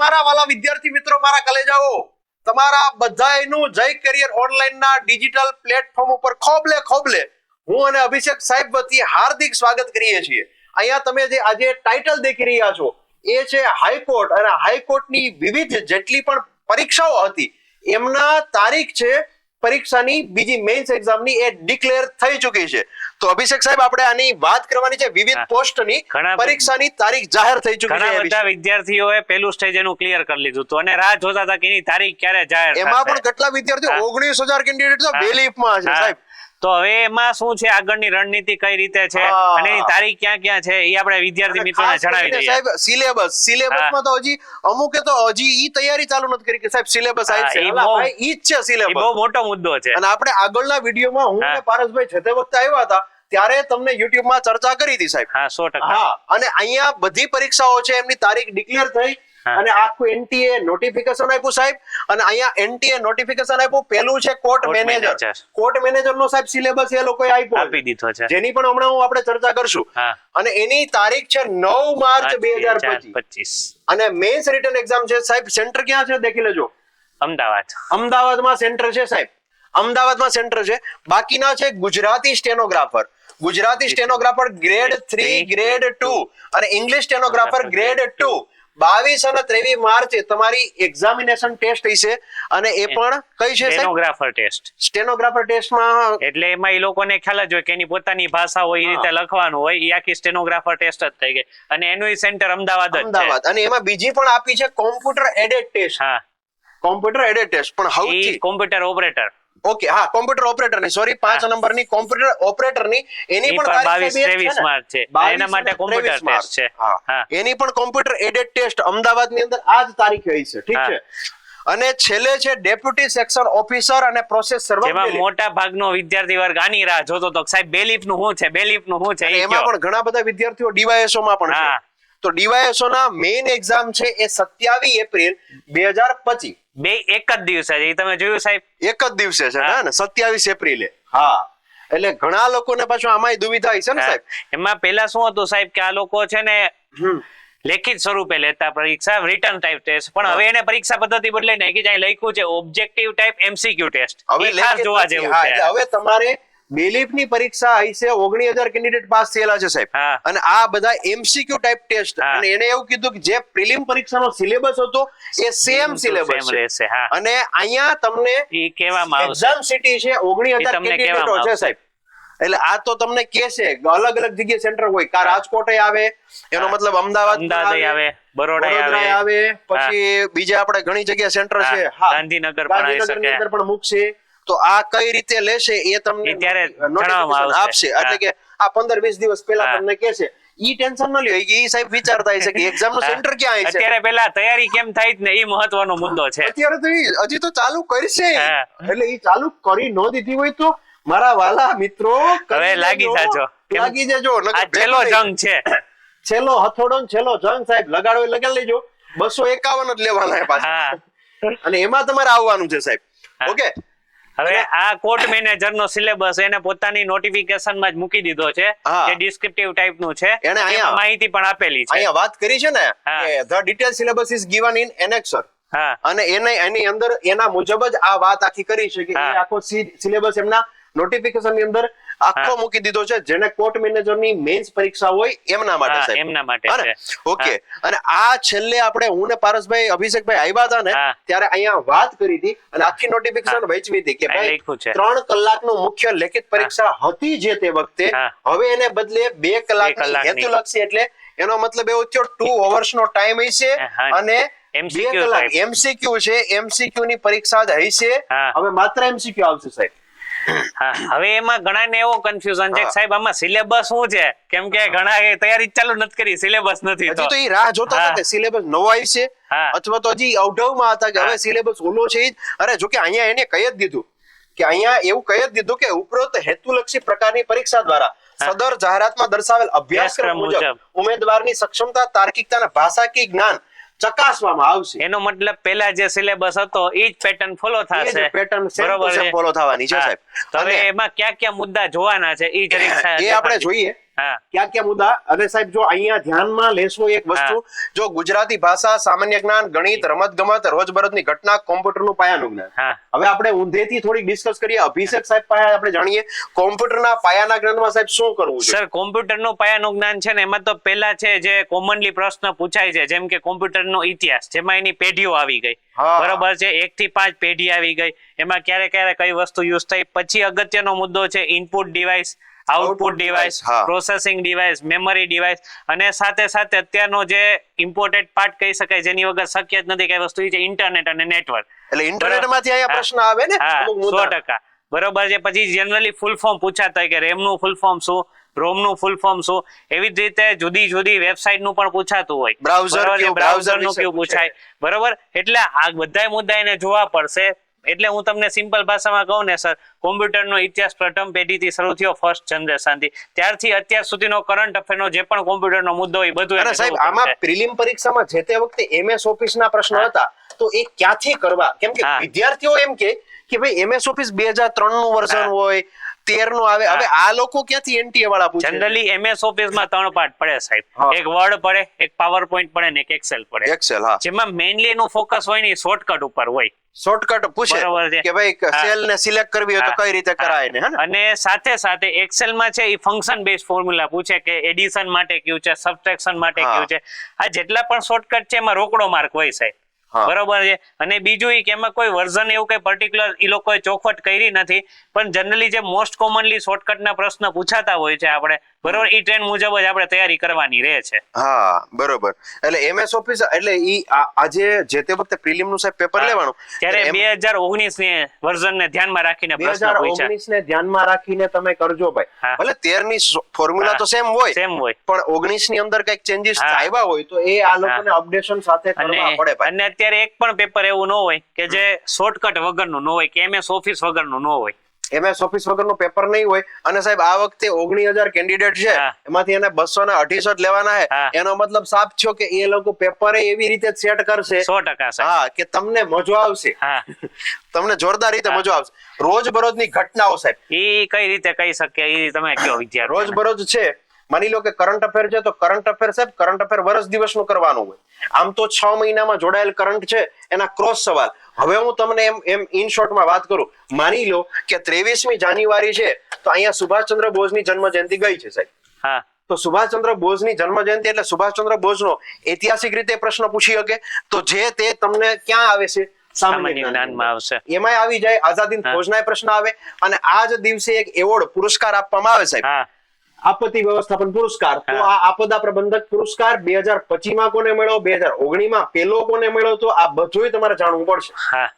મારા વાલા વિદ્યાર્થી મિત્રો, મારા કલેજાઓ, તમારા બધાયનું જય કરિયર ઓનલાઈનના ડિજિટલ પ્લેટફોર્મ ઉપર ખોબલે ખોબલે હું અને અભિષેક સાહેબ વતી હાર્દિક સ્વાગત કરીએ છીએ. અહીંયા તમે જે આજે ટાઇટલ દેખી રહ્યા છો, એ છે હાઈકોર્ટ અને હાઈકોર્ટની વિવિધ જેટલી પણ પરીક્ષાઓ હતી, એમના તારીખ છે પરીક્ષાની, બીજી મેઇન્સ એક્ઝામની એ ડિક્લેર થઈ ચૂકી છે. તો અભિષેક સાહેબ આપણે આની વાત કરવાની છે. વિવિધ. પોસ્ટની પરીક્ષાની તારીખ જાહેર થઈ ચૂકી છે બધા વિદ્યાર્થીઓએ પેલું સ્ટેજ એનું ક્લિયર કરી લીધું હતું અને રાહ જોતા હતા કે એની તારીખ ક્યારે જાહેર એમાં પણ કેટલા વિદ્યાર્થીઓ? ઓગણીસ હજાર કેન્ડિડેટ તો. બેલીફમાં છે સાહેબ. તો હવે એમાં શું છે? આગળની રણનીતિ કઈ રીતે છે? અને એની તારીખ ક્યાં ક્યાં છે? એ આપણે વિદ્યાર્થી મિત્રોને જણાવી દઈએ. સાહેબ સિલેબસ. સિલેબસમાં તો હજી અમુકે તો હજી ઈ તૈયારી ચાલુ નથી કરી કે સાહેબ સિલેબસ આવી છે. ઈ જ છે સિલેબસ બહુ મોટો મુદ્દો છે. અને આપણે આગળના વિડીયોમાં હું અને પારસભાઈ છે તે વખતે આવ્યા હતા ત્યારે તમને યુટ્યુબમાં ચર્ચા કરી હતી સાહેબ. હા સો ટકા. હા. અને અહીંયા બધી પરીક્ષાઓ છે એમની તારીખ ડિક્લેર થઈ. અને આખું એનટીએ નોટિફિકેશન આપ્યું સાહેબ. અને અહીંયા એનટીએ નોટિફિકેશન આપ્યું. પેલું છે કોર્ટ મેનેજર કોર્ટ મેનેજર નો સાહેબ સિલેબસ એ લોકોએ આપ્યો. આપી દીધો છે. જેની પણ હમણાં હું આપણે ચર્ચા કરશું. અને એની તારીખ છે નવ માર્ચ બે હજાર પચીસ. અને મેન્સ રિટર્ન એક્ઝામ છે સાહેબ સેન્ટર ક્યાં છે દેખી લેજો. અમદાવાદ. અમદાવાદમાં સેન્ટર છે સાહેબ. અમદાવાદમાં સેન્ટર છે. બાકીના છે Gujarati stenographer Gujarati stenographer grade three grade two અને ઇંગ્લિશ સ્ટેનોગ્રાફર ગ્રેડ ટુ બાવીસ અને ત્રેવીસ માર્ચે તમારી એક્ઝામિનેશન ટેસ્ટ હશે અને એ પણ કઈ છે સ્ટેનોગ્રાફર ટેસ્ટ સ્ટેનોગ્રાફર ટેસ્ટમાં એટલે એમાં એ લોકોને ખ્યાલ જ હોય કે એની પોતાની ભાષા હોય એ રીતે લખવાનું હોય એ આખી સ્ટેનોગ્રાફર ટેસ્ટ જ થઈ ગઈ. અને એનું સેન્ટર અમદાવાદ અમદાવાદ. અને એમાં બીજી પણ આપી છે કોમ્પ્યુટર એડેડ ટેસ્ટ હા. કોમ્પ્યુટર એડેડ ટેસ્ટ પણ હાઉ કોમ્પ્યુટર ઓપરેટર ઓકે હા કોમ્પ્યુટર ઓપરેટરની સોરી પાંચ નંબર નંબરની કોમ્પ્યુટર ઓપરેટરની એની પણ પણ તારીખ 22, છે 23 ને? માર્ચ છે. 22 એના માટે અને computer 23 માર્ચ. test છે. હા. હા. એની પણ કોમ્પ્યુટર એડેડ ટેસ્ટ અમદાવાદની અંદર આ જ તારીખે હોય છે ઠીક છે અને છેલ્લે છે ડેપ્યુટી સેક્શન ઓફિસર અને પ્રોસેસ સર્વર જેમાં મોટા ભાગનો વિદ્યાર્થી વર્ગ આની રાહ જોતો તો સાહેબ બેલીફનું શું છે બેલીફનું શું છે એમાં પણ ઘણા બધા વિદ્યાર્થીઓ ડીવાયએસઓ માં પણ. છે તો ડીવાયએસઓ ના મેઇન એક્ઝામ છે એ સત્યાવીસ એપ્રિલ બે હજાર પચીસ. બે એક જ દિવસે છે તમે જોયું સાહેબ? એક જ દિવસે છે. ને સત્યાવીસ એપ્રિલે. હા. એટલે ઘણા લોકોને પાછું આમાંય દુવિધા છે ને સાહેબ? એમાં પેલા શું હતું સાહેબ કે આ લોકો છે ને. લેખિત સ્વરૂપે લેતા પરીક્ષા રિટર્ન ટાઈપ ટેસ્ટ પણ હવે એને પરીક્ષા પદ્ધતિ બદલાઈ નાખી જાય લખ્યું છે ઓબ્જેક્ટિવ ટાઈપ એમસીક્યુ ટેસ્ટ હવે ખાસ જોવા જેવું છે. હવે તમારે બેલીફની પરીક્ષા આઈસે ઓગણી હજાર કેન્ડિડેટ પાસ થયેલા છે સાહેબ. અને આ બધા એમસીક્યુ ટાઈપ ટેસ્ટ અને એને એવું કીધું કે જે પ્રિલિમ પરીક્ષાનો સિલેબસ હતો એ સેમ સિલેબસ છે. અને અહીંયા તમને એક્ઝામ સિટી છે ઓગણી હજાર કેન્ડિડેટો છે સાહેબ. એટલે આ તો તમને કે છે અલગ અલગ જગ્યાએ સેન્ટર હોય. કા રાજકોટ આવે એનો મતલબ અમદાવાદ આવે બરોડા આવે. આવે પછી બીજા આપણે ઘણી જગ્યા સેન્ટર છે. ગાંધીનગર પણ આવી શકે. અંદર પણ મૂકશે. તો આ કઈ રીતે લેશે એ તમને ત્યારે નોટિફિકેશન આપશે. એટલે કે આ પંદર વીસ દિવસ પહેલા તમને તમને કહેશે ઈ ટેન્શન ન લ્યો. ઈ સાહેબ વિચારતા હશે કે એક્ઝામનું સેન્ટર ક્યાં છે અત્યારે પેલા તૈયારી કેમ થાય જ ને એ મહત્વનો મુદ્દો છે. અત્યારે તો ઈ હજી તો ચાલુ કરશે. એટલે ઈ ચાલુ કરી ન દીધી હોય તો મારા વાલા મિત્રો હવે લાગી. જાજો. લાગી જજો. આ છેલ્લો જંગ છે. છેલ્લો હથોડો ને છેલ્લો જંગ સાહેબ. લગાડો લગાડી લેજો. બસો એકાવન જ લેવાના પાછા. અને એમાં તમારે આવવાનું છે સાહેબ. ઓકે? હવે આ કોર્ટ મેનેજર નો સિલેબસ એને પોતાની નોટિફિકેશનમાં જ મૂકી દીધો છે કે ડિસ્ક્રિપ્ટિવ ટાઈપનું છે. એને અહીંયા- માહિતી પણ આપેલી છે. અહીંયા વાત કરી છે ને કે the detail syllabus is given in annexure હા. અને એને એની અંદર એના મુજબ જ આ વાત આખી કરી છે કે આખો સિલેબસ એમના નોટિફિકેશનની અંદર આખો મૂકી દીધો છે જેને કોર્ટ મેનેજરની મેન્સ પરીક્ષા હોય એમના માટે સાહેબ. એમના માટે. ઓકે અને આ છેલ્લે આપણે હું ને પારસભાઈ અભિષેકભાઈ આવ્યા હતા ને ત્યારે અહીંયા વાત કરી હતી અને આખી નોટિફિકેશન વહેંચવી હતી કે ભાઈ. ત્રણ કલાકનું મુખ્ય લેખિત પરીક્ષા હતી જે તે વખતે. હવે એને બદલે બે કલાક. હેતુલક્ષી એટલે એનો મતલબ એવો થયો ટુ અવર્સ નો ટાઈમ હશે અને બે કલાક. એમસીક્યુ છે એમસીક્યુ ની પરીક્ષા જ હશે. હવે માત્ર એમસીક્યુ આવશે સાહેબ. હવે એમાં ઘણા ને એવો કન્ફ્યુઝન છે સાહેબ આમાં સિલેબસ શું છે? કેમ કે ઘણા તૈયારી ચાલુ નથી કરી સિલેબસ નથી તો. એ રાહ જોતા હતા કે સિલેબસ નવો આવશે. અથવા તો હજી અવઢવમાં હતા કે હવે સિલેબસ ઓલો છે અરે જો કે અહીંયા એને કહી જ દીધું કે અહીંયા એવું કહી જ દીધું કે ઉપરોક્ત હેતુલક્ષી પ્રકારની પરીક્ષા દ્વારા સદર જાહેરાતમાં દર્શાવેલ અભ્યાસક્રમ મુજબ. ઉમેદવારની સક્ષમતા તાર્કિકતા અને ભાષાકીય જ્ઞાન ચકાસવામાં આવશે. એનો મતલબ પેલા જે સિલેબસ હતો એ જ પેટર્ન ફોલો થશે. પેટર્ન બરોબર ફોલો થવાની છે સાહેબ. હવે એમાં કયા કયા મુદ્દા જોવાના છે એ જરીક એ આપણે જોઈએ. ક્યાં ક્યાં મુદ્દા? અને સાહેબ જો અહીંયા ધ્યાનમાં લેશો એક વસ્તુ જો ગુજરાતી ભાષા સામાન્ય જ્ઞાન ગણિત રમત ગમત રોજબરોજની ઘટના કોમ્પ્યુટરનું પાયાનું જ્ઞાન. હવે આપણે ઊંધેથી થોડીક ડિસ્કસ કરીએ. અભિષેક સાહેબ પાસે આપણે જાણીએ કોમ્પ્યુટરના પાયાના જ્ઞાનમાં સાહેબ શું કરવું છે? સર કોમ્પ્યુટરનું પાયાનું જ્ઞાન છે ને એમાં તો પહેલા છે જે કોમનલી પ્રશ્ન પૂછાય છે જેમ કે કોમ્પ્યુટરનો ઇતિહાસ જેમાં એની પેઢીઓ આવી ગઈ. બરોબર છે? એક થી પાંચ પેઢી આવી ગઈ. એમાં ક્યારે ક્યારે કઈ વસ્તુ યુઝ થઈ? પછી અગત્યનો મુદ્દો છે input device output device processing device memory device અને સાથે સાથે અત્યારનો જે ઇમ્પોર્ટેન્ટ પાર્ટ કહી શકાય જેની વગર શક્ય જ નથી કઈ વસ્તુ છે ઇન્ટરનેટ અને નેટવર્ક એટલે ઇન્ટરનેટમાંથી અહીંયા પ્રશ્ન આવે ને? સો ટકા. બરોબર છે? પછી જનરલી ફૂલ ફોર્મ પૂછાતા હોય કે રેમનું ફૂલ ફોર્મ શું રોમનું ફૂલ ફોર્મ શું? એવી જ રીતે જુદી જુદી વેબસાઇટનું પણ પૂછાતું હોય. બ્રાઉઝર browser નું કેવું પૂછાય. બરોબર? એટલે આ બધાય મુદ્દા એને જોવા પડશે એટલે હું તમને સિમ્પલ ભાષામાં કહું ને સર કોમ્પ્યુટરનો ઇતિહાસ પ્રથમ પેઢીથી શરૂ થયો ફર્સ્ટ જનરેશનથી ત્યારથી અત્યાર સુધીનો કરંટ અફેરનો જે પણ કોમ્પ્યુટરનો મુદ્દો હોય બધું સાહેબ આમાં પ્રિલિમ પરીક્ષામાં જે તે વખતે એમએસ ઓફિસના પ્રશ્નો હતા તો એ ક્યાંથી કરવા? કેમ કે વિદ્યાર્થીઓ એમ કે કે ભાઈ એમએસ ઓફિસ બે હજાર ત્રણનું વર્ઝન હોય તેરનું આવે હવે આ લોકો ક્યાંથી એનટીએ વાળા પૂછે? જનરલી એમએસ ઓફિસમાં ત્રણ પાર્ટ પડે સાહેબ. એક વર્ડ પડે એક પાવર પોઈન્ટ પડે ને એક એક્સેલ પડે. એક્સેલ હા. જેમાં મેઇનલી એનું ફોકસ હોય ને શોર્ટકટ ઉપર હોય. શોર્ટકટ પૂછે કે ભાઈ સેલ ને સિલેક્ટ કરવી હોય તો કઈ રીતે કરાય ને? અને સાથે સાથે એક્સેલમાં છે એ ફંક્શન બેઝ ફોર્મ્યુલા પૂછે કે એડિશન માટે કયું છે સબટ્રેક્શન માટે. કયું છે. આ જેટલા પણ શોર્ટકટ છે એમાં રોકડો માર્ક હોય સાહેબ. બરોબર છે. અને બીજું એ કે એમાં કોઈ વર્ઝન એવું કઈ પર્ટિક્યુલર એ લોકોએ ચોખવટ કરી નથી. પણ જનરલી જે મોસ્ટ કોમનલી શોર્ટકટ ના પ્રશ્ન પૂછાતા હોય છે આપણે બરોબર? ઈ ટ્રેન્ડ મુજબ જ આપણે તૈયારી કરવાની રહે છે. હા બરોબર. એટલે એમએસ ઓફિસ એટલે ઈ આજે જે તે વખતે પ્રિલિમનું સાહેબ પેપર લેવાનું ત્યારે એમ- બે હજાર ઓગણીસની વર્ઝન ને ધ્યાનમાં રાખીને પ્રશ્ન પૂછ્યા. 2019 ને ધ્યાનમાં રાખીને તમે કરજો ભાઈ. ભલે 13 ની ફોર્મ્યુલા તો સેમ હોય સેમ હોય. પણ ઓગણીસની અંદર કંઈક ચેન્જીસ. આવ્યા હોય તો એ આ લોકોને અપડેશન સાથે કરવા પડે ભાઈ. અને અત્યારે એક પણ પેપર એવું ન હોય કે જે શોર્ટકટ વગરનું ન હોય કે એમએસ ઓફિસ વગરનું ન હોય. એમએસ ઓફિસ વગરનું પેપર નહીં હોય. અને સાહેબ આ વખતે ઓગણીસ હજાર કેન્ડિડેટ છે. એમાંથી એને બસો ને અઢીસો જ લેવાના છે. એનો મતલબ સાફ છો કે એ લોકો પેપર એવી રીતે સેટ કરશે. સો ટકા હા કે તમને મજો આવશે. તમને જોરદાર રીતે મજો આવશે. રોજ બરોજની ઘટનાઓ સાહેબ. એ કઈ રીતે કહી શકીએ? એ તમે કયો વિદ્યાર્થી રોજ બરોજ છે. માની લો કે કરંટ અફેર છે તો કરંટ અફેર સાહેબ કરંટ અફેર વર્ષ દિવસનું કરવાનું હોય. આમ તો છ મહિનામાં જોડાયેલ કરંટ છે. એના ક્રોસ સવાલ. હવે હું તમને એમ એમ ઇન શોર્ટમાં વાત કરું. માની લો કે ત્રેવીસમી જાન્યુઆરી છે તો અહીંયા સુભાષચંદ્ર બોઝની જન્મ જયંતિ ગઈ છે સાહેબ. હા. તો સુભાષચંદ્ર બોઝની જન્મ જયંતિ એટલે સુભાષચંદ્ર બોઝનો ઐતિહાસિક રીતે પ્રશ્ન પૂછી શકે. તો જે તે તમને ક્યાં આવે છે? સામાન્ય જ્ઞાનમાં આવશે. એમાંય આવી જાય. આઝાદીન ભોજના ફોજના પ્રશ્ન આવે અને આ જ દિવસે એક એવોર્ડ પુરસ્કાર આપવામાં આવે સાહેબ. આપત્તિ વ્યવસ્થાપન પુરસ્કાર. તો આ આપદા પ્રબંધક પુરસ્કાર બે હજારમાં કોને મળ્યો? બે હજારમાં પેલો કોને મળ્યો? તો આ બધું તમારે જાણવું પડશે. હા.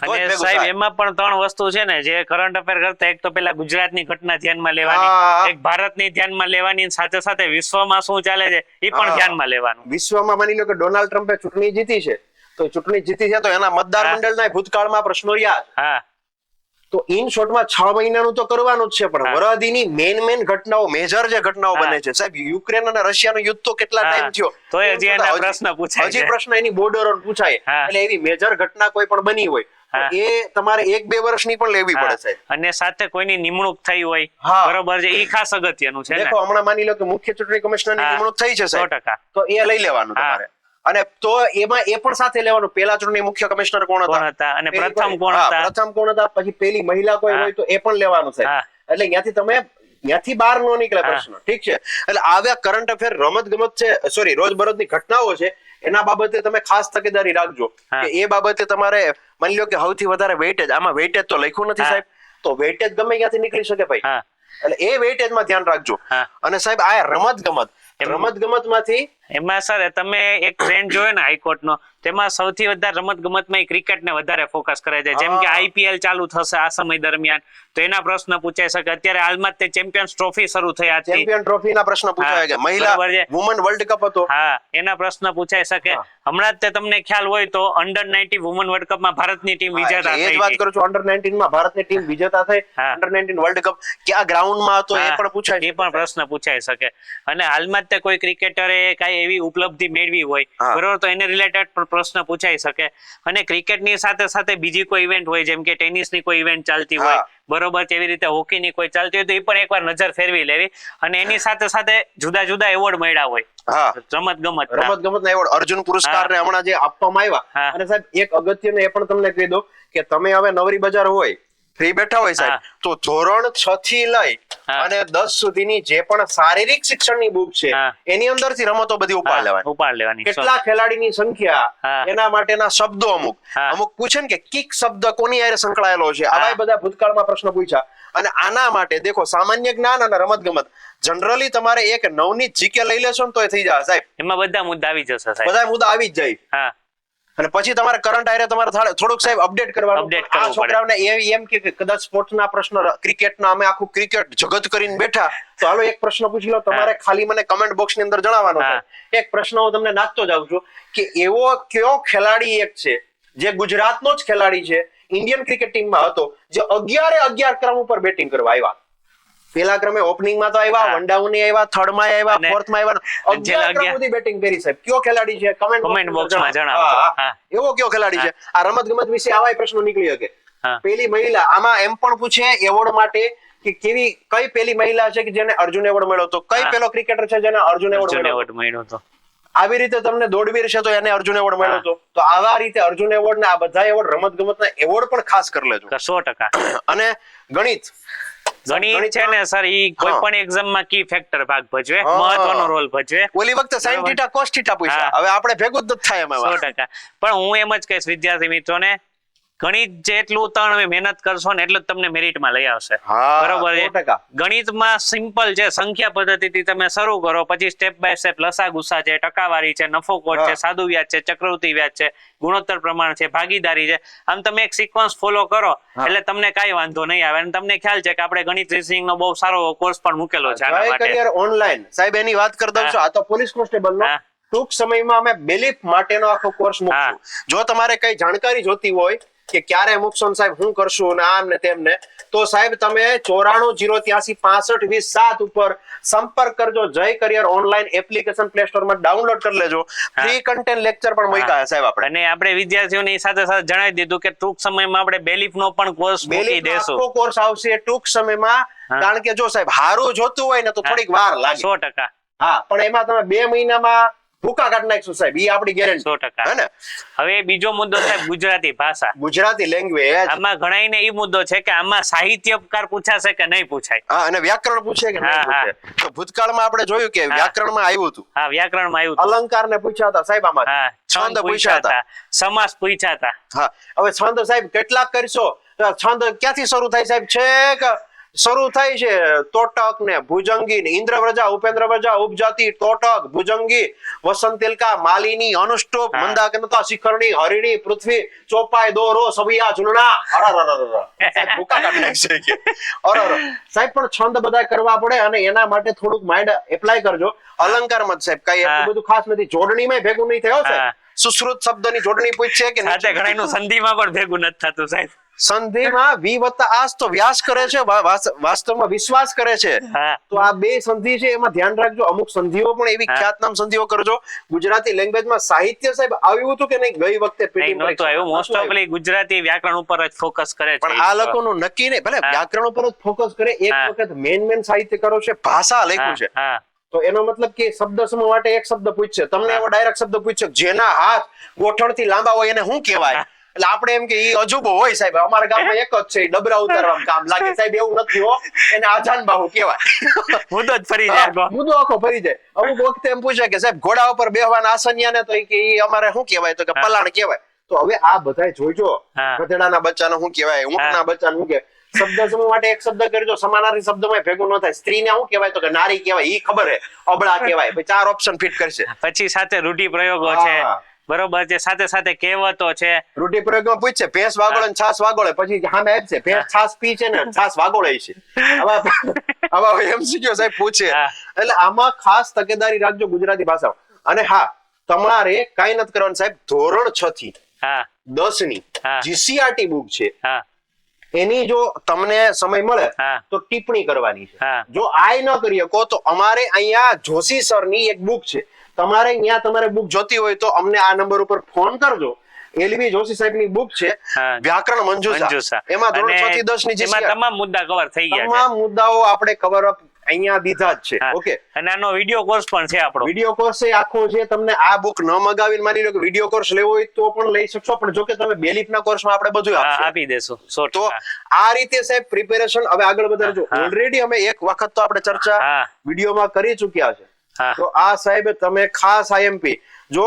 અને સાહેબ એમાં પણ ત્રણ વસ્તુ છે ને જે કરંટ અફેર કરતા એક તો પેલા ગુજરાતની ઘટના ધ્યાનમાં લેવાની. એક ભારતની ધ્યાનમાં લેવાની અને સાથે સાથે વિશ્વમાં શું ચાલે છે એ પણ. ધ્યાનમાં લેવાનું. વિશ્વમાં માની લો કે ડોનાલ્ડ ટ્રમ્પે ચૂંટણી જીતી છે તો ચૂંટણી જીતી છે તો એના મતદાર. મંડળના ભૂતકાળમાં પ્રશ્નો યાદ. હા. તો ઇન શોર્ટમાં છ મહિનાનું તો કરવાનું જ છે પણ હા. વરહદીની મેન મેન ઘટનાઓ મેજર જે ઘટનાઓ બને છે. સાહેબ યુક્રેન અને રશિયાનું યુદ્ધ તો કેટલા ટાઈમ થયો? તો હજી એના પ્રશ્ન પૂછાય હજી પ્રશ્ન એની બોર્ડર પૂછાય. એટલે એવી મેજર ઘટના કોઈ પણ બની હોય એ તમારે એક બે વર્ષની પણ લેવી પડે છે અને સાથે કોઈની નિમણૂક થઈ હોય. બરોબર છે. એ ખાસ અગત્યનું છે દેખો હમણાં માની લો કે મુખ્ય ચૂંટણી કમિશનરની નિમણૂક થઈ છે સાહેબ. તો એ લઈ લેવાનું તમારે. અને તો એમાં એ પણ સાથે લેવાનું. પેલા ચૂંટણી મુખ્ય કમિશનર કોણ હતા? અને પ્રથમ કોણ હતા? પ્રથમ કોણ હતા? પછી પેલી મહિલા કોઈ હોય તો એ પણ લેવાનું છે. એટલે ત્યાંથી તમે ત્યાંથી બહાર નો નીકળે પ્રશ્ન. ઠીક છે. એટલે આવ્યા કરંટ અફેર રમત ગમત છે સોરી રોજ બરોજની ઘટનાઓ છે એના બાબતે તમે ખાસ તકેદારી રાખજો. કે એ બાબતે તમારે માની લો કે સૌથી વધારે વેઇટેજ આમાં વેટેજ તો લખ્યું નથી સાહેબ. તો વેટેજ ગમે ક્યાંથી નીકળી શકે ભાઈ. એટલે એ વેટેજમાં ધ્યાન રાખજો. અને સાહેબ આ રમત ગમત રમત ગમતમાંથી એમાં સર તમે એક ટ્રેન્ડ જોયો ને હાઈકોર્ટનો તેમાં સૌથી વધારે રમત ગમતમાં ક્રિકેટને વધારે ફોકસ કરે છે. જેમ કે આઈપીએલ ચાલુ થશે આ સમય દરમિયાન તો એના પ્રશ્ન પૂછાઈ શકે. અત્યારે હાલમાં તે ચેમ્પિયન્સ ટ્રોફી શરૂ થયા છે. ચેમ્પિયન ટ્રોફીના પ્રશ્ન પૂછાય છે. મહિલા વુમન વર્લ્ડ કપ હતો. હા એના પ્રશ્ન પૂછાઈ શકે. હમણાં જ તે તમને ખ્યાલ હોય તો અંડર નાઇન્ટી વુમન વર્લ્ડ કપમાં ભારતની ટીમ વિજેતા થઈ એ વાત કરું છું. અંડર 19 માં ભારતની ટીમ વિજેતા થઈ. અંડર 19 વર્લ્ડ કપ ક્યાં ગ્રાઉન્ડમાં હતો એ પણ પૂછાય એ પણ પ્રશ્ન પૂછાઈ શકે. અને હાલમાં જ તે કોઈ ક્રિકેટરે કાંઈ એવી ઉપલબ્ધિ મેળવી હોય. બરોબર તો એને રિલેટેડ પ્રશ્ન પૂછાઈ શકે. અને ક્રિકેટની સાથે સાથે બીજી કોઈ ઇવેન્ટ હોય જેમ કે ટેનિસની કોઈ ઇવેન્ટ ચાલતી હોય બરોબર તેવી રીતે હોકીની કોઈ ચાલતી હોય તો એ પણ એકવાર નજર ફેરવી લેવી. અને એની સાથે સાથે જુદા જુદા એવોર્ડ મળ્યા હોય. રમત ગમત રમત ગમત એવોર્ડ અર્જુન પુરસ્કાર ને હમણાં જે આપવામાં આવ્યા. અને સાહેબ એક અગત્યનું એ પણ તમને કહી દો કે તમે હવે નવરી બજાર હોય ફ્રી બેઠા હોય સાહેબ તો ધોરણ છ થી લઈ અને દસ સુધીની જે પણ શારીરિક શિક્ષણની બુક છે. એની અંદરથી રમતો બધી ઉપાડ લેવાની. ઉપાડ લેવાની કેટલા ખેલાડીની સંખ્યા એના માટેના શબ્દો અમુક. અમુક પૂછે ને કે કિક શબ્દ કોની હારે સંકળાયેલો છે. આવા બધા ભૂતકાળમાં પ્રશ્ન પૂછ્યા. અને આના માટે દેખો સામાન્ય જ્ઞાન અને રમત ગમત જનરલી તમારે એક નવની જીકે લઈ લેશો ને તો થઈ જશે સાહેબ. એમાં બધા મુદ્દા આવી જશે સાહેબ. બધા મુદ્દા આવી જ જાય. હા. અને પછી તમારે કરંટ આયરે તમારે થોડા- થોડુંક સાહેબ અપડેટ કરવાનું. અપડેટ કરવું. છોકરાઓને એમ કે કે કદાચ સ્પોર્ટ્સના પ્રશ્ન ક્રિકેટના અમે આખું ક્રિકેટ જગત કરીને બેઠા તો હાલો એક પ્રશ્ન પૂછી લો. તમારે ખાલી મને કમેન્ટ બોક્સની અંદર જણાવવાનો છે. એક પ્રશ્ન હું તમને નાખતો જાઉં છું કે એવો કયો ખેલાડી એક છે જે ગુજરાતનો જ ખેલાડી છે ઇન્ડિયન ક્રિકેટ ટીમમાં હતો જે અગિયારે અગિયાર ક્રમ ઉપર બેટિંગ કરવા આવ્યા. પેલા ક્રમે ઓપનિંગમાં તો આવ્યા વન ડાઉન આવ્યા થર્ડમાં આવ્યા ફોર્થમાં આવ્યા અગિયાર ક્રમ સુધી બેટિંગ કરી સાહેબ કયો ખેલાડી છે? કમેન્ટ કમેન્ટ box માં જણાવજો. એવો કયો ખેલાડી છે? આ રમત ગમત વિશે આવા પ્રશ્નો નીકળી શકે. પેલી મહિલા આમાં એમ પણ પૂછે એવોર્ડ માટે કે કેવી કઈ પેલી મહિલા છે કે જેને અર્જુન એવોર્ડ મળ્યો તો કઈ પેલો ક્રિકેટર છે જેને અર્જુન એવોર્ડ મળ્યો હતો? આવી રીતે તમને દોડવીર છે તો એને અર્જુન એવોર્ડ મળ્યો હતો. તો આવા રીતે અર્જુન એવોર્ડ ને આ બધા એવોર્ડ રમત ગમત ના એવોર્ડ પણ ખાસ કરી લેજો. સો ટકા. અને ગણિત. ગણિત છે ને સર ઈ કોઈ પણ એક્ઝામમાં કી ફેક્ટર ભાગ ભજવે. મહત્વનો રોલ ભજવે. ઓલી વખતે બરાબર. થીટા કોસ થીટા પૂછ્યા. હવે આપણે ભેગું જ થાય એમાં. 100% પણ હું એમ જ કહીશ વિદ્યાર્થી મિત્રોને ગણિત જેટલું તમે મહેનત કરશો ને એટલું તમને મેરિટમાં લઈ આવશે. બરોબર છે? ગણિતમાં સિમ્પલ છે સંખ્યા પદ્ધતિથી તમે શરૂ કરો પછી સ્ટેપ બાય સ્ટેપ લસા ગુસા છે ટકાવારી છે નફો કોટ છે સાદુ વ્યાજ છે ચક્રવૃત્તિ વ્યાજ છે ગુણોત્તર પ્રમાણ છે ભાગીદારી છે. આમ તમે એક સિક્વન્સ ફોલો કરો એટલે તમને કાંઈ વાંધો નહીં આવે. અને તમને ખ્યાલ છે કે આપણે ગણિત રીઝનિંગ નો બહુ સારો કોર્સ પણ મૂકેલો છે આના માટે. ઓનલાઈન સાહેબ એની વાત કરી દઉં છું. આ તો પોલીસ કોન્સ્ટેબલ નો. ટૂંક સમયમાં અમે બેલીફ માટેનો આખો કોર્સ મૂકશું. જો તમારે કઈ જાણકારી જોતી હોય કે ક્યારે મૂકશો સાહેબ હું કરશું ને આમ ને તેમ ને તો સાહેબ તમે ચોરાણું જીરો ત્યાસી પાસઠ વીસ સાત ઉપર સંપર્ક કરજો. Jay career online application play સ્ટોરમાં ડાઉનલોડ કરી લેજો. ફ્રી કન્ટેન્ટ લેક્ચર પણ મૂક્યા છે સાહેબ આપણે. અને આપણે વિદ્યાર્થીઓને સાથે સાથે જણાવી દીધું કે ટૂંક સમયમાં આપણે બેલીફ નો પણ કોર્સ મૂકી બેલીફ દેશું. આખો કોર્સ આવશે ટૂંક સમયમાં. કારણ કે જો સાહેબ હારું જોતું હોય ને તો થોડીક વાર લાગે. સો ટકા. હા પણ એમાં તમે બે મહિનામાં ભૂકા કાઢ નાખશું સાહેબ? ઈ આપણી ગેરંટી સો ટકા. હે ને? હવે બીજો મુદ્દો સાહેબ ગુજરાતી ભાષા. ગુજરાતી લેંગ્વેજ આમાં ઘણાઈને ઈ મુદ્દો છે કે આમાં સાહિત્યકાર પૂછાશે કે નહીં પૂછાય. હા અને વ્યાકરણ પૂછે કે નહીં પૂછે? તો ભૂતકાળમાં આપણે જોયું કે વ્યાકરણમાં આવ્યું હતું. હા વ્યાકરણમાં આવ્યું હતું. અલંકાર ને પૂછ્યા હતા સાહેબ આમાં. હા છંદ પૂછ્યા હતા. સમાસ પૂછ્યા હતા. હા. હવે છંદ સાહેબ કેટલાક કરશો? છંદ ક્યાંથી શરૂ થાય સાહેબ? છેક શરૂ થાય છે. તોટક ને ભુજંગી ને ઇન્દ્રવ્રજા ઉપેન્દ્ર પ્રજા ઉપજાતિ તોટક ભુજંગી વસંતિલકા માલિની અનુષ્ટુપ. મંદાકનતા શિખરણી હરિણી પૃથ્વી ચોપાઈ દોરો સભિયા ઝુલણા. સાહેબ પણ છંદ બધા કરવા પડે અને એના માટે થોડુંક માઇન્ડ એપ્લાય કરજો. અલંકાર મત સાહેબ કઈ એટલું બધું ખાસ નથી. જોડણીમાં ભેગું નહીં થયો. સાહેબ. સુશ્રુત શબ્દની જોડણી પૂછશે કે સાથે? ઘણાનું સંધિમાં પણ ભેગું નથી થતું સાહેબ. સંધિમાં વી વત્તા આસ તો વ્યાસ કરે છે વાસ્તવમાં વિશ્વાસ કરે છે. તો આ બે સંધિ છે એમાં ધ્યાન રાખજો. અમુક સંધિઓ પણ એવી ખ્યાતનામ સંધિઓ કરજો. ગુજરાતી લેંગ્વેજમાં સાહિત્ય સાહેબ આવ્યું હતું કે નહીં? ગઈ વખતે આવ્યું. મોસ્ટ ઓફલી ગુજરાતી વ્યાકરણ ઉપર જ ફોકસ કરે છે. પણ આ લોકોનું નક્કી નહીં. ભલે વ્યાકરણ ઉપર જ ફોકસ કરે. એક વખત મેન મેન સાહિત્યકારો છે ભાષા લખ્યું છે. તો એનો મતલબ કે શબ્દ સમૂહ માટે એક શબ્દ પૂછશે. તમને એવો ડાયરેક્ટ શબ્દ પૂછશે જેના હાથ ગોઠણથી લાંબા હોય એને શું કહેવાય? એટલે આપણે એમ કે ઈ અજુબો હોય સાહેબ અમારા ગામમાં એક જ છે ડબરા ઉતારવા કામ લાગે. સાહેબ એવું નથી હો એને આજાન બાહુ કહેવાય. મુદ્દો જ ફરી જાય મુદ્દો આખો ફરી જાય. અમુક વખતે એમ પૂછે કે સાહેબ ઘોડા ઉપર બેહવાના આસનિયા ને તો કે ઈ અમારે શું કહેવાય? તો કે પલાણ કહેવાય. તો હવે આ બધા જોઈજો. ગધેડાના બચ્ચાને શું કહેવાય? ઊંટના બચ્ચાને શું કહેવાય? શબ્દ સમૂહ માટે એક શબ્દ કરજો. સમાનાર્થી શબ્દમાં ભેગું ન થાય. સ્ત્રીને શું કહેવાય? તો કે નારી કહેવાય. એ ખબર હે. અબળા કહેવાય. ચાર ઓપ્શન ફિટ કરશે. પછી સાથે રૂઢિ પ્રયોગો છે. બરોબર છે. સાથે સાથે કહેવતો છે. રૂઢિપ્રયોગમાં પૂછશે ભેંસ વાગોળે ને છાસ વાગોળે. પછી સામે આપશે ભેંસ છાસ પી છે ને છાસ વાગોળે છે. આવા એમસીક્યુ સાહેબ પૂછે. એટલે આમાં ખાસ તકેદારી રાખજો ગુજરાતી ભાષા અને હા તમારે કાંઈ નથી કરવાનું સાહેબ ધોરણ છ થી દસની જીસીઆરટી બુક છે. હા. એની જો તમને સમય મળે તો ટિપ્પણી કરવાની છે. જો આય ન કરી શકો તો અમારે અહીંયા જોશી સરની એક બુક છે. તમારે અહીંયા તમારે બુક જોતી હોય તો અમને આ નંબર ઉપર ફોન કરજો. એલવી જોશી સાહેબની બુક છે વ્યાકરણ મંજુસા. એમાં ધોરણ અને છ થી દસની જે તમામ મુદ્દા કવર થઈ ગયા તમામ મુદ્દાઓ આપણે કવર અપ અહીંયા દીધા જ છે. ઓકે અને આનો વીડિયો કોર્સ પણ છે આપણો. વીડિયો કોર્સ એ આખો છે તમને આ બુક ન મગાવીને માની લો કે વીડિયો કોર્સ લેવો હોય તો પણ લઈ શકશો. પણ જો કે તમે બેલીફ ના કોર્સમાં આપણે બધું આપી દેશું. તો આ રીતે સાહેબ પ્રિપેરેશન હવે આગળ વધારજો ઓલરેડી અમે એક વખત તો આપણે ચર્ચા વિડીયોમાં કરી ચૂક્યા છે. તો આ સાહેબ તમે ખાસ આઈએમપી જો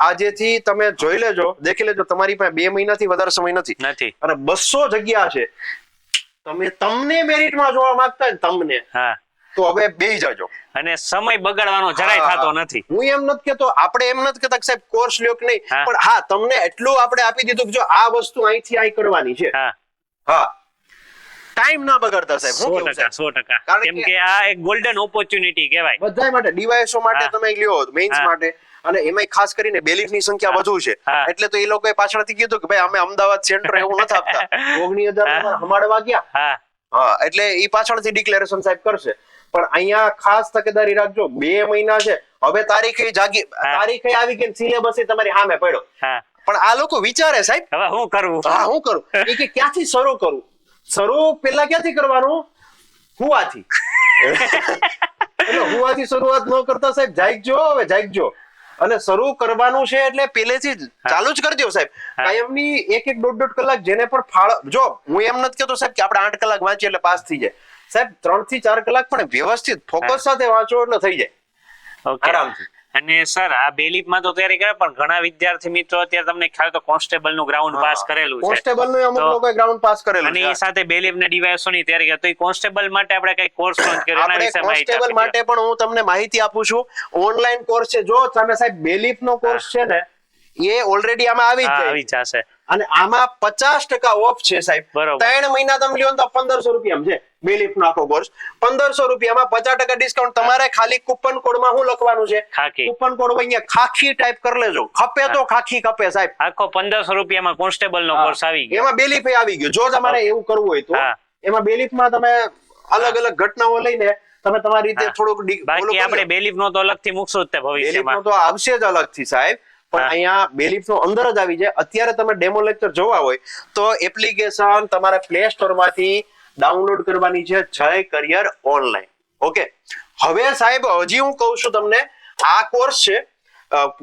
આજેથી તમે જોઈ લેજો દેખી લેજો તમારી પાસે બે મહિનાથી વધારે સમય નથી. નથી. અને બસો જગ્યા છે. તમે તમને મેરિટમાં જોવા માંગતા ને તમને. હા. તો હવે બેહી જાજો. અને સમય બગાડવાનો જરાય થતો નથી. હું એમ નથી કેતો આપણે એમ નથી કેતા કે સાહેબ કોર્સ લ્યો કે નહીં. પણ હા તમને એટલું આપણે આપી દીધું કે જો આ વસ્તુ અહીંથી અહીં કરવાની છે. હા. હા. ટાઈમ ના બગાડતા સાહેબ સો ટકા સો ટકા. કેમ કે- આ એક ગોલ્ડન ઓપોર્ચ્યુનિટી કહેવાય. બધા માટે ડીવાયએસઓ માટે તમે લ્યો મેઇન્સ માટે. અને એમાંય ખાસ કરીને બેલીફની સંખ્યા વધુ છે. એટલે તો એ લોકોએ પાછળથી કીધું કે ભાઈ અમે અમદાવાદ સેન્ટર એવું નથી આપતા. ઓગણી હજાર હા. હમાડવા ગયા. હા હા એટલે એ પાછળથી ડિક્લેરેશન સાહેબ કરશે. પણ અહીંયા ખાસ તકેદારી રાખજો બે મહિના છે. હવે તારીખે જાગી તારીખે આવી ગઈ સિલેબસ તમારી સામે પડ્યો. પણ આ લોકો વિચારે સાહેબ. હવે શું કરવું હા હું કરું. એ કે ક્યાંથી શરૂ કરું? શરૂ પેલા ક્યાંથી કરવાનું? હુવાથી. એટલે હુવાથી શરૂઆત ન કરતા સાહેબ જાગજો હવે જાગજો. અને શરૂ કરવાનું છે એટલે પહેલેથી જ. ચાલુ જ કરી દો સાહેબ. કાયમની એક એક દોઢ દોઢ કલાક જેને પણ ફાળ જો હું એમ નથી કહેતો સાહેબ કે આપણે આઠ કલાક વાંચીએ એટલે પાસ થઈ જાય. સાહેબ ત્રણથી ચાર કલાક પણ વ્યવસ્થિત ફોકસ સાથે વાંચો એટલે થઈ જાય. આરામથી. અને સર આ બેલીફમાં તો તૈયારી કરે પણ ઘણા વિદ્યાર્થી મિત્રો અત્યારે તમને ખ્યાલ તો કોન્સ્ટેબલનું ગ્રાઉન્ડ પાસ કરેલું છે. કોન્સ્ટેબલનું અમુક લોકો ગ્રાઉન્ડ પાસ કરેલું અને એ સાથે બેલીફ ને ડીવાયસો ની તૈયારી કરે. તો એ કોન્સ્ટેબલ માટે આપણે કઈ કોર્સ લોન્ચ કર્યો? એના વિશે માહિતી કોન્સ્ટેબલ માટે પણ હું તમને માહિતી આપું છું. ઓનલાઈન કોર્સ છે. જો તમે સાહેબ બેલીફ નો કોર્સ છે ને એ ઓલરેડી આમાં આવી જ આવી જશે. અને આમાં પચાસ ટકા ઓફ છે સાહેબ. ત્રણ મહિના તમે લ્યો તો પંદરસો રૂપિયા છે. બેલીફ નો આખો કોર્સ પંદરસો રૂપિયામાં પચાસ ટકા ડિસ્કાઉન્ટ તમારે ખાલી કૂપન કોડમાં શું લખવાનું છે? કુપન કોડ અહીંયા ખાખી ટાઈપ કરી લેજો. ખપે તો ખાખી ખપે સાહેબ. આખો પંદરસો રૂપિયામાં કોન્સ્ટેબલ નો કોર્સ આવી ગયો. એમાં બેલીફ આવી ગયો. જો તમારે એવું કરવું હોય તો. એમાં બેલીફમાં તમે અલગ અલગ ઘટનાઓ લઈને તમે તમારી રીતે થોડુંક બાકી આપણે બેલીફ નો તો અલગથી મૂકશું જ તે ભવિષ્યમાં. તો આવશે જ અલગથી સાહેબ. પણ. અહીંયા બેલીફ નો અંદર જ આવી જાય. અત્યારે તમે ડેમો લેક્ચર જોવા હોય તો એપ્લિકેશન તમારે પ્લે સ્ટોરમાંથી ડાઉનલોડ કરવાની છે જય કરિયર ઓનલાઈન ઓકે હવે સાહેબ હજી હું કહું છું તમને આ કોર્સ છે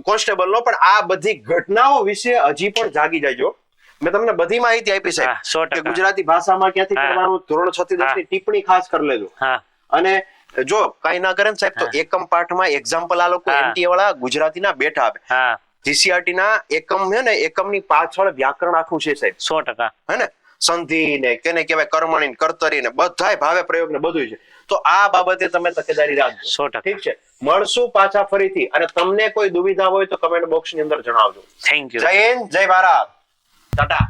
કોન્સ્ટેબલ નો પણ આ બધી ઘટનાઓ વિશે હજી પણ જાગી જાયજો મેં તમને બધી માહિતી આપી સાહેબ. કે ગુજરાતી ભાષામાં ક્યાંથી. કરવાનું ધોરણ છ થી દસની ટિપ્પણી ખાસ કરી લેજો. અને જો કઈ ના કરે ને સાહેબ તો એકમ પાઠમાં એક્ઝામ્પલ આ લોકો. એમટી વાળા ગુજરાતીના બેઠા આપે. હા જીસીઆરટી ના એકમ છે ને એકમની પાછળ વ્યાકરણ આખું છે સાહેબ. સો ટકા. હે ને? સંધિ ને કેને કહેવાય કર્મણી ને કર્તરી ને બધાય ભાવે પ્રયોગ ને બધું છે. તો આ બાબતે તમે તકેદારી રાખજો. સો ટકા. ઠીક છે. મળશું પાછા ફરીથી. અને તમને કોઈ દુવિધા હોય તો કમેન્ટ બોક્સની અંદર જણાવજો. થેન્ક યુ જય હિન્દ જય ભારત. ટાટા